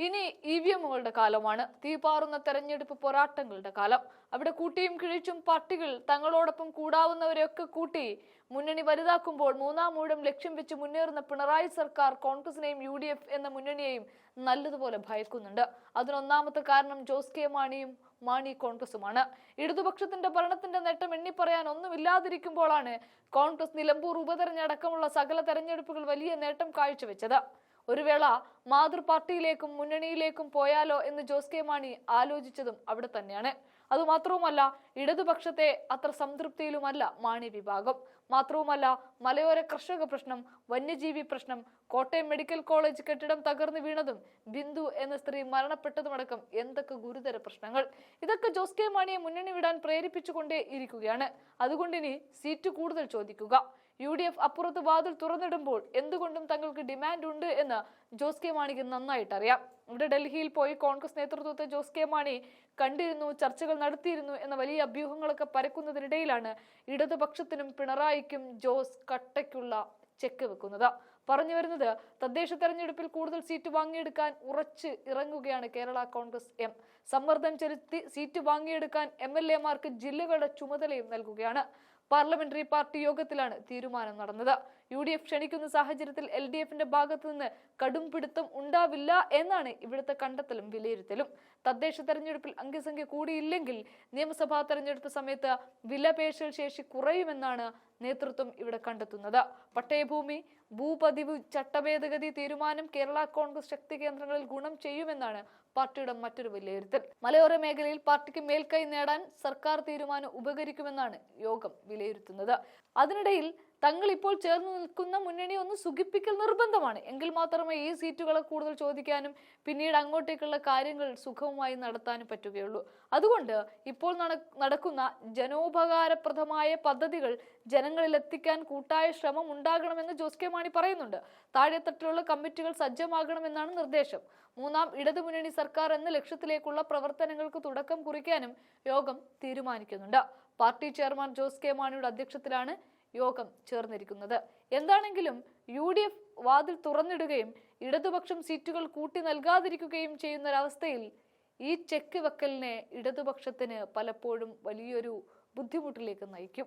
ഇനി E V എമ്മുകളുടെ കാലമാണ്. തീപാറുന്ന തെരഞ്ഞെടുപ്പ് പോരാട്ടങ്ങളുടെ കാലം. അവിടെ കൂട്ടിയും കിഴിച്ചും പാർട്ടികൾ തങ്ങളോടൊപ്പം കൂടാവുന്നവരെയൊക്കെ കൂട്ടി മുന്നണി വലുതാക്കുമ്പോൾ മൂന്നാം ഊഴം ലക്ഷ്യം വെച്ച് മുന്നേറുന്ന പിണറായി സർക്കാർ കോൺഗ്രസിനെയും യു ഡി എഫ് എന്ന മുന്നണിയെയും നല്ലതുപോലെ ഭയക്കുന്നുണ്ട്. അതിനൊന്നാമത്തെ കാരണം ജോസ് കെ മാണിയും മാണി കോൺഗ്രസുമാണ്. ഇടതുപക്ഷത്തിന്റെ ഭരണത്തിന്റെ നേട്ടം എണ്ണിപ്പറയാൻ ഒന്നുമില്ലാതിരിക്കുമ്പോഴാണ് കോൺഗ്രസ് നിലമ്പൂർ ഉപതെരഞ്ഞടക്കമുള്ള സകല തെരഞ്ഞെടുപ്പുകൾ വലിയ നേട്ടം കാഴ്ചവെച്ചത്. ഒരു വേള മാതൃ പാർട്ടിയിലേക്കും മുന്നണിയിലേക്കും പോയാലോ എന്ന് ജോസ് കെ മാണി ആലോചിച്ചതും അവിടെ തന്നെയാണ്. അതുമാത്രവുമല്ല ഇടതുപക്ഷത്തെ അത്ര സംതൃപ്തിയിലുമല്ല മാണി വിഭാഗം. മാത്രവുമല്ല മലയോര കർഷക പ്രശ്നം വന്യജീവി പ്രശ്നം കോട്ടയം മെഡിക്കൽ കോളേജ് കെട്ടിടം തകർന്നു വീണതും ബിന്ദു എന്ന സ്ത്രീ മരണപ്പെട്ടതുമടക്കം എന്തൊക്കെ ഗുരുതര പ്രശ്നങ്ങൾ. ഇതൊക്കെ ജോസ് കെ മാണിയെ മുന്നണി വിടാൻ പ്രേരിപ്പിച്ചുകൊണ്ടേ ഇരിക്കുകയാണ് അതുകൊണ്ടിനി സീറ്റ് കൂടുതൽ ചോദിക്കുക. യു ഡി എഫ് അപ്പുറത്ത് വാതിൽ തുറന്നിടുമ്പോൾ എന്തുകൊണ്ടും തങ്ങൾക്ക് ഡിമാൻഡ് ഉണ്ട് എന്ന് ജോസ് കെ മാണിക്ക് നന്നായിട്ട് അറിയാം ഇവിടെ ഡൽഹിയിൽ പോയി കോൺഗ്രസ് നേതൃത്വത്തെ ജോസ് കെ മാണി കണ്ടിരുന്നു ചർച്ചകൾ നടത്തിയിരുന്നു എന്ന വലിയ അഭ്യൂഹങ്ങളൊക്കെ പരക്കുന്നതിനിടയിലാണ് ഇടതുപക്ഷത്തിനും പിണറായിക്കും ജോസ് കട്ടയ്ക്കുള്ള ചെക്ക് വെക്കുന്നത്. പറഞ്ഞു വരുന്നത് തദ്ദേശ തെരഞ്ഞെടുപ്പിൽ കൂടുതൽ സീറ്റ് വാങ്ങിയെടുക്കാൻ ഉറച്ച് ഇറങ്ങുകയാണ് കേരള കോൺഗ്രസ് എം. സമ്മർദ്ദം ചെലുത്തി സീറ്റ് വാങ്ങിയെടുക്കാൻ എം എൽ എമാർക്ക് ജില്ലകളുടെ ചുമതലയും നൽകുകയാണ്. പാർലമെന്ററി പാർട്ടി യോഗത്തിലാണ് തീരുമാനം നടന്നത്. യു ഡി എഫ് ക്ഷണിക്കുന്ന സാഹചര്യത്തിൽ എൽ ഡി എഫിന്റെ ഭാഗത്തു നിന്ന് കടും പിടുത്തം ഉണ്ടാവില്ല എന്നാണ് ഇവിടുത്തെ കണ്ടെത്തലും വിലയിരുത്തലും. തദ്ദേശ തെരഞ്ഞെടുപ്പിൽ അംഗസംഖ്യ കൂടിയില്ലെങ്കിൽ നിയമസഭാ തെരഞ്ഞെടുപ്പ് സമയത്ത് വിലപേശൽ ശേഷി കുറയുമെന്നാണ് നേതൃത്വം ഇവിടെ കണ്ടെത്തുന്നത്. പട്ടയഭൂമി ഭൂപതിവ് ചട്ടഭേദഗതി തീരുമാനം കേരള കോൺഗ്രസ് ശക്തി കേന്ദ്രങ്ങളിൽ ഗുണം ചെയ്യുമെന്നാണ് പാർട്ടിയുടെ മറ്റൊരു വിലയിരുത്തൽ. മലയോര മേഖലയിൽ പാർട്ടിക്ക് മേൽക്കൈ നേടാൻ സർക്കാർ തീരുമാനം ഉപകരിക്കുമെന്നാണ് യോഗം വിലയിരുത്തുന്നത്. അതിനിടയിൽ തങ്ങൾ ഇപ്പോൾ ചേർന്ന് നിൽക്കുന്ന മുന്നണി ഒന്ന് സുഖിപ്പിക്കൽ നിർബന്ധമാണ്. എങ്കിൽ മാത്രമേ ഈ സീറ്റുകളെ കൂടുതൽ ചോദിക്കാനും പിന്നീട് അങ്ങോട്ടേക്കുള്ള കാര്യങ്ങൾ സുഖവുമായി നടത്താനും പറ്റുകയുള്ളൂ. അതുകൊണ്ട് ഇപ്പോൾ നടക്കുന്ന ജനോപകാരപ്രദമായ പദ്ധതികൾ ജനങ്ങളിൽ എത്തിക്കാൻ കൂട്ടായ ശ്രമം ഉണ്ടാകണമെന്ന് ജോസ് കെ മാണി പറയുന്നുണ്ട്. താഴെത്തട്ടിലുള്ള കമ്മിറ്റികൾ സജ്ജമാകണമെന്നാണ് നിർദ്ദേശം. മൂന്നാം ഇടതുമുന്നണി സർക്കാർ എന്ന ലക്ഷ്യത്തിലേക്കുള്ള പ്രവർത്തനങ്ങൾക്ക് തുടക്കം കുറിക്കാനും യോഗം തീരുമാനിക്കുന്നുണ്ട്. പാർട്ടി ചെയർമാൻ ജോസ് കെ മാണിയുടെ അധ്യക്ഷത്തിലാണ് യോഗം ചേർന്നിരിക്കുന്നത്. എന്താണെങ്കിലും യു ഡി എഫ് വാതിൽ തുറന്നിടുകയും ഇടതുപക്ഷം സീറ്റുകൾ കൂട്ടി നൽകാതിരിക്കുകയും ചെയ്യുന്ന ഒരവസ്ഥയിൽ ഈ ചെക്ക് വെക്കലിനെ ഇടതുപക്ഷത്തിന് പലപ്പോഴും വലിയൊരു ബുദ്ധിമുട്ടിലേക്ക് നയിക്കും.